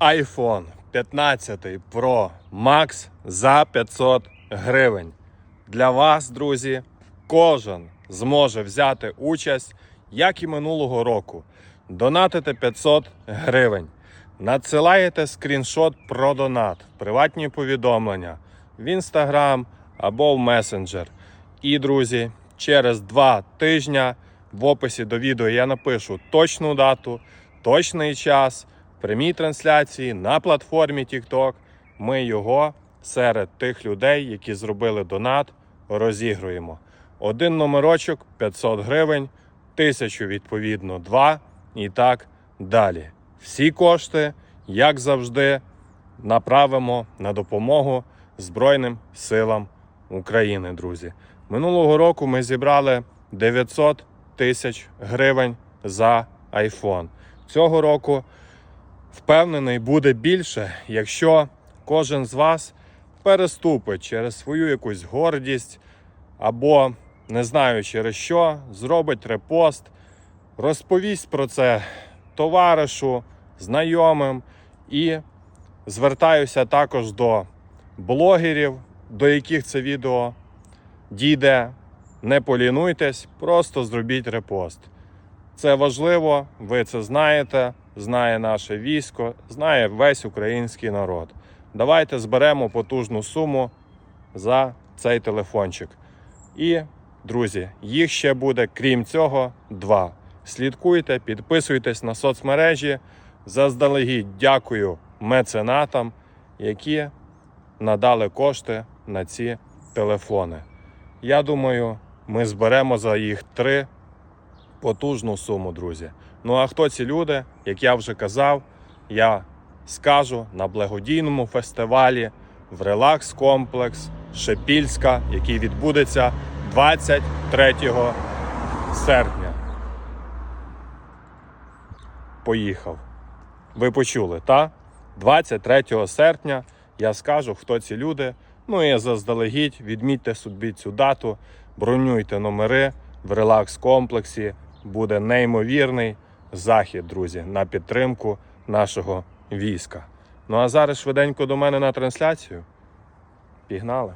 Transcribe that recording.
iPhone 15 Pro Max за 500 гривень. Для вас, друзі, кожен зможе взяти участь, як і минулого року. Донатите 500 гривень. Надсилаєте скріншот про донат, приватні повідомлення в Instagram або в месенджер. І, друзі, через два тижні в описі до відео я напишу точну дату, точний час, прямій трансляції на платформі TikTok. Ми його серед тих людей, які зробили донат, розігруємо. Один номерочок 500 гривень, тисячу відповідно 2 і так далі. Всі кошти, як завжди, направимо на допомогу Збройним силам України, друзі. Минулого року ми зібрали 900 тисяч гривень за iPhone. Цього року впевнений буде більше, якщо кожен з вас переступить через свою якусь гордість або не знаю через що, зробить репост, розповість про це товаришу, знайомим і звертаюся також до блогерів, до яких це відео дійде. Не полінуйтесь, просто зробіть репост. Це важливо, ви це знаєте, знає наше військо, знає весь український народ. Давайте зберемо потужну суму за цей телефончик. І, друзі, їх ще буде, крім цього, два. Слідкуйте, підписуйтесь на соцмережі. Заздалегідь дякую меценатам, які надали кошти на ці телефони. Я думаю, ми зберемо за їх три потужну суму, друзі. Ну а хто ці люди, як я вже казав, я скажу на благодійному фестивалі в релакс комплекс Шепільська, який відбудеться 23 серпня. Поїхав. Ви почули, та? 23 серпня я скажу, хто ці люди. Ну і заздалегідь відмітьте собі цю дату, бронюйте номери в релакс комплексі. Буде неймовірний захід, друзі, на підтримку нашого війська. Ну а зараз швиденько до мене на трансляцію. Пігнали!